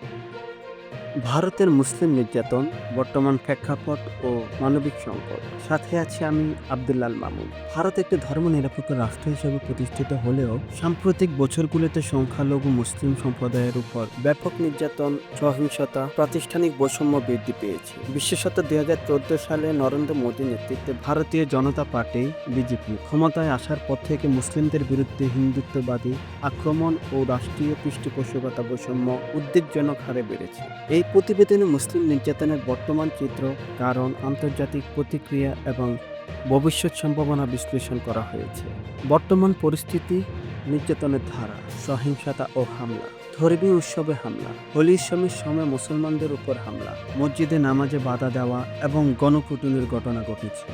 Thank you. ভারতের মুসলিম নির্যাতন, বর্তমান প্রেক্ষাপট ও মানবিক সংকট। সাথে আছে আমি আব্দুল্লাল মামুন। ভারত একটি ধর্ম ধর্মনিরপেক্ষ রাষ্ট্র হিসেবে প্রতিষ্ঠিত হলেও সাম্প্রতিক বছরগুলিতে সংখ্যালঘু মুসলিম সম্প্রদায়ের উপর ব্যাপক নির্যাতন, সহিংসতা, প্রাতিষ্ঠানিক বৈষম্য বৃদ্ধি পেয়েছে। বিশেষত দুই হাজার চোদ্দ সালে নরেন্দ্র মোদী নেতৃত্বে ভারতীয় জনতা পার্টি, বিজেপি, ক্ষমতায় আসার পর থেকে মুসলিমদের বিরুদ্ধে হিন্দুত্ববাদী আক্রমণ ও রাষ্ট্রীয় পৃষ্ঠপোষকতা বৈষম্য উদ্বেগজনক হারে বেড়েছে। এই প্রতিবেদনে মুসলিম নির্যাতনের বর্তমান চিত্র, কারণ আন্তর্জাতিক প্রতিক্রিয়া এবং ভবিষ্যৎ সম্ভাবনা বিশ্লেষণ করা হয়েছে। বর্তমান পরিস্থিতি, নির্যাতনের ধারা, সহিংসতা ও হামলা। ধর্মীয় উৎসবে হামলা, হোলি উৎসবের সময় মুসলমানদের উপর হামলা, মসজিদে নামাজে বাধা দেওয়া এবং গণকুটুনের ঘটনা ঘটেছে।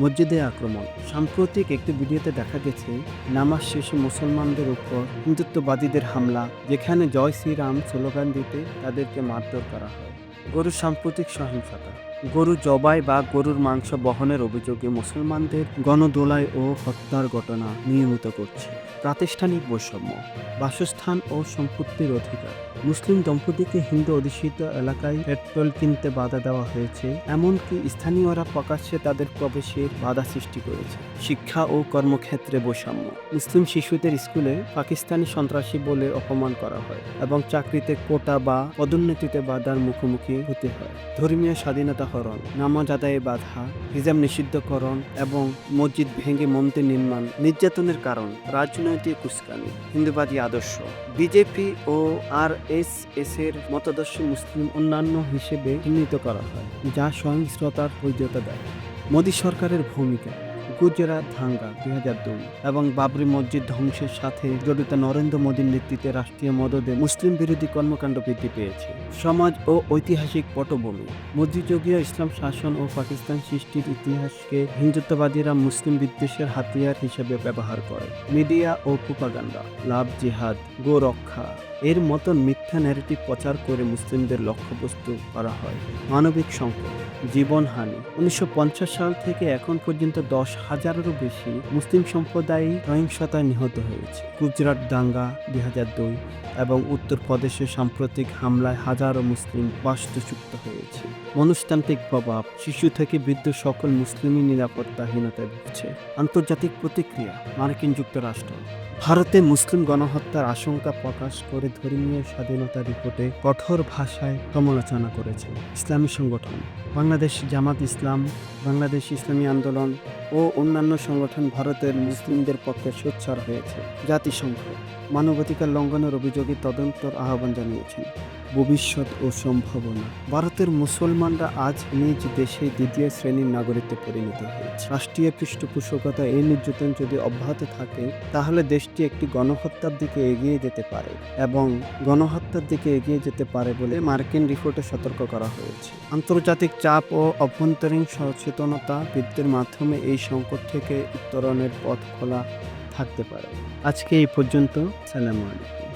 মসজিদে আক্রমণ, সাম্প্রতিক একটি ভিডিওতে দেখা গেছে, নামাজ শেষে মুসলমানদের উপর হিন্দুত্ববাদীদের হামলা, যেখানে জয় শ্রীরাম স্লোগান দিতে তাদেরকে মারধর করা হয়। গরুর সাম্প্রতিক সহিংসতা, গরু জবাই বা গরুর মাংস বহনের অভিযোগে মুসলমানদের গণদোলাই ও হত্যার ঘটনা নিয়মিত করছে। প্রাতিষ্ঠানিক বৈষম্য, বাসস্থান ও সম্পত্তির অধিকার। মুসলিম দম্পতিকে হিন্দু অধ্যুষিত এলাকায় পেট্রোল কিনতে বাধা দেওয়া হয়েছে, এমনকি স্থানীয়রা প্রকাশ্যে তাদের প্রবেশের বাধা সৃষ্টি করেছে। শিক্ষা ও কর্মক্ষেত্রে বৈষম্য। মুসলিম শিশুদের স্কুলে পাকিস্তানি সন্ত্রাসী বলে অপমান করা হয় এবং চাকরিতে কোটা বা পদোন্নতিতে বাধার মুখোমুখি হতে হয়। ধর্মীয় স্বাধীনতা হরণ, নামাজ আদায়ে বাধা হিজাম নিষিদ্ধকরণ এবং মসজিদ ভেঙে মন্দির নির্মাণ নির্যাতনের কারণ, রাজনৈতিক উস্কানি, হিন্দুবাদী আদর্শ, বিজেপি ও আর এস এস এর মতাদর্শী মুসলিম অন্যান্য হিসেবে চিহ্নিত করা হয়, যা সহিংসতার বৈধতা দেয়। মোদী সরকারের ভূমিকা, গুজরাট দাঙ্গা দুই হাজার দুই এবং বাবরি মসজিদ ধ্বংসের সাথে জড়িত নরেন্দ্র মোদীর নেতৃত্বে রাষ্ট্রীয় মদদে মুসলিম বিরোধী কর্মকাণ্ড বৃদ্ধি পেয়েছে। সমাজ ও ঐতিহাসিক পটভূমি, মধ্যযুগীয় ইসলাম শাসন ও পাকিস্তান সৃষ্টির ইতিহাসকে হিন্দুত্ববাদীরা মুসলিম বিদ্বেষের হাতিয়ার হিসেবে ব্যবহার করে। মিডিয়া ও প্রোপাগান্ডা, লাভ, জিহাদ, গো রক্ষা। এর মতন মিথ্যা ন্যারেটিভ প্রচার করে মুসলিমদের লক্ষ্যবস্তু করা হয়। মানবিক সংকট জীবনহানি উনিশশো পঞ্চাশ সাল থেকে এখন পর্যন্ত দশ হাজারেরও বেশি মুসলিম সম্প্রদায় সহিংসতায় নিহত হয়েছে। গুজরাট দাঙ্গা দুই হাজার দুই এবং উত্তরপ্রদেশে সাম্প্রতিক হামলায় হাজারো মুসলিম বাস্তুচ্যুত হয়েছে। মনস্তান্ত্রিক প্রভাব, শিশু থেকে বৃদ্ধ সকল মুসলিমই নিরাপত্তাহীনতায় ভুগছে। আন্তর্জাতিক প্রতিক্রিয়া, মার্কিন যুক্তরাষ্ট্র। ভারতে মুসলিম গণহত্যার আশঙ্কা প্রকাশ করে ধর্মীয় স্বাধীনতা রিপোর্টে কঠোর ভাষায় সমালোচনা করেছে ইসলামী সংগঠন। বাংলাদেশ জামাত ইসলাম, বাংলাদেশ ইসলামী আন্দোলন ও অন্যান্য সংগঠন ভারতের মুসলিমদের পক্ষে সোচ্চার হয়েছে। জাতিসংঘ মানবাধিকার লঙ্ঘনের অভিযোগে তদন্তর আহ্বান জানিয়েছেন। ভবিষ্যৎ ও সম্ভাবনা। ভারতের মুসলমানরা আজ নিজ দেশে দ্বিতীয় শ্রেণির নাগরিকতে পরিণত হয়েছে। রাষ্ট্রীয় পৃষ্ঠপোষকতা এই নির্যাতন যদি অব্যাহত থাকে, তাহলে দেশটি একটি গণহত্যার দিকে এগিয়ে যেতে পারে এবং গণহত্যার দিকে এগিয়ে যেতে পারে বলে মার্কিন রিপোর্টে সতর্ক করা হয়েছে। আন্তর্জাতিক চাপ ও অভ্যন্তরীণ সচেতনতা বৃদ্ধির মাধ্যমে এই সংকট থেকে উত্তরণের পথ খোলা থাকতে পারে। আজকে এই পর্যন্ত সালামু আলাইকুম।